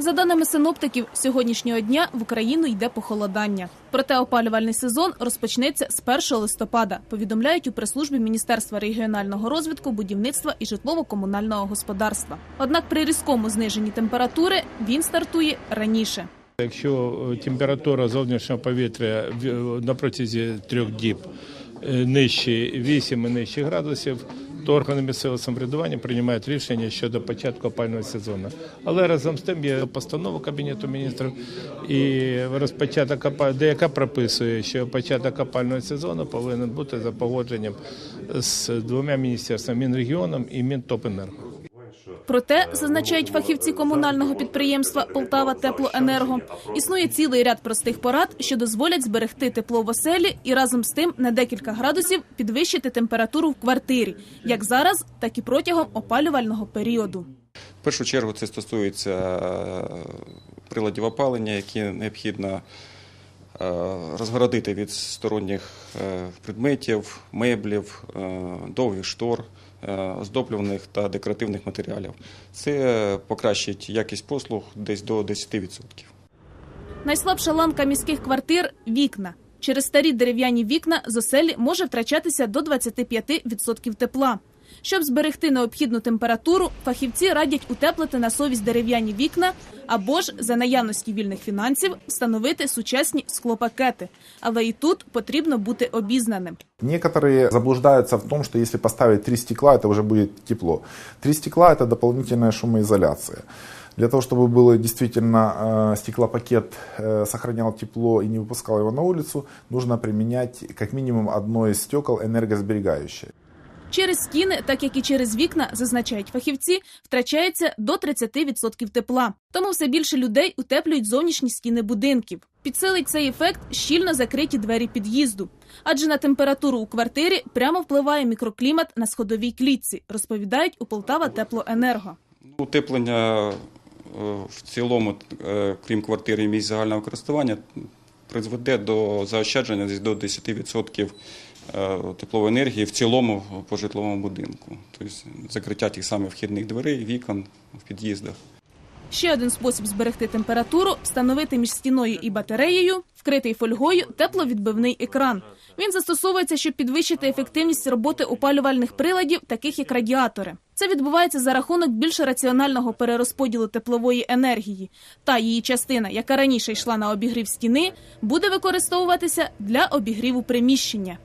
За даними синоптиків, сьогоднішнього дня в Україну йде похолодання. Проте опалювальний сезон розпочнеться з 1 листопада. Повідомляють у прес-службі Міністерства регіонального розвитку, будівництва і житлово-комунального господарства. Однак при різкому зниженні температури він стартує раніше. Якщо е, температура зовнішнього повітря на протязі трьох діб е, нижче 8 і нижче градусів, то органи місцевого самоврядування приймають рішення щодо початку опального сезону. Але разом з тим є постанова Кабінету міністрів і розпочаток де яка прописує, що початок опального сезону повинен бути за погодженням з двома міністерствами Мінрегіоном і Мінтопенерго. Проте, зазначають фахівці комунального підприємства Полтава Теплоенерго, існує цілий ряд простих порад, що дозволять зберегти тепло в оселі і разом з тим на декілька градусів підвищити температуру в квартирі, як зараз, так і протягом опалювального періоду. В першу чергу це стосується е, приладів опалення, які необхідно е, розгородити від сторонніх е, предметів, меблів, е, довгих штор, е, оздоблюваних та декоративних матеріалів. Це покращить якість послуг десь до 10%. Найслабша ланка міських квартир вікна. Через старі дерев'яні вікна з оселі може втрачатися до 25% тепла. Щоб зберегти необхідну температуру, фахівці радять утеплити на совість дерев'яні вікна або ж за наявності вільних фінансів встановити сучасні склопакети. Але і тут потрібно бути обізнаним. Некоторые заблуждаются в том, что если поставить три стекла, это уже будет тепло. Три стекла – это дополнительная шумоизоляция. Для того, чтобы было действительно э, стеклопакет э, сохранял тепло и не выпускал его на улицу, нужно применять как минимум одно из стекол энергосберегающее. Через стіни, так як і через вікна, зазначають фахівці, втрачається до 30% тепла. Тому все більше людей утеплюють зовнішні стіни будинків. Підсилить цей ефект щільно закриті двері під'їзду. Адже на температуру у квартирі прямо впливає мікроклімат на сходовій клітці, розповідають у Полтава Теплоенерго. Утеплення е, в цілому, е, крім квартири місць загального користування, призведе до заощадження десь до 10% е, теплової енергії в цілому по житловому будинку. Тобто закриття тих самих вхідних дверей, вікон в під'їздах. Ще один спосіб зберегти температуру встановити між стіною і батареєю, вкритий фольгою тепловідбивний екран. Він застосовується, щоб підвищити ефективність роботи опалювальних приладів, таких як радіатори. Це відбувається за рахунок більш раціонального перерозподілу теплової енергії. Та її частина, яка раніше йшла на обігрів стіни, буде використовуватися для обігріву приміщення.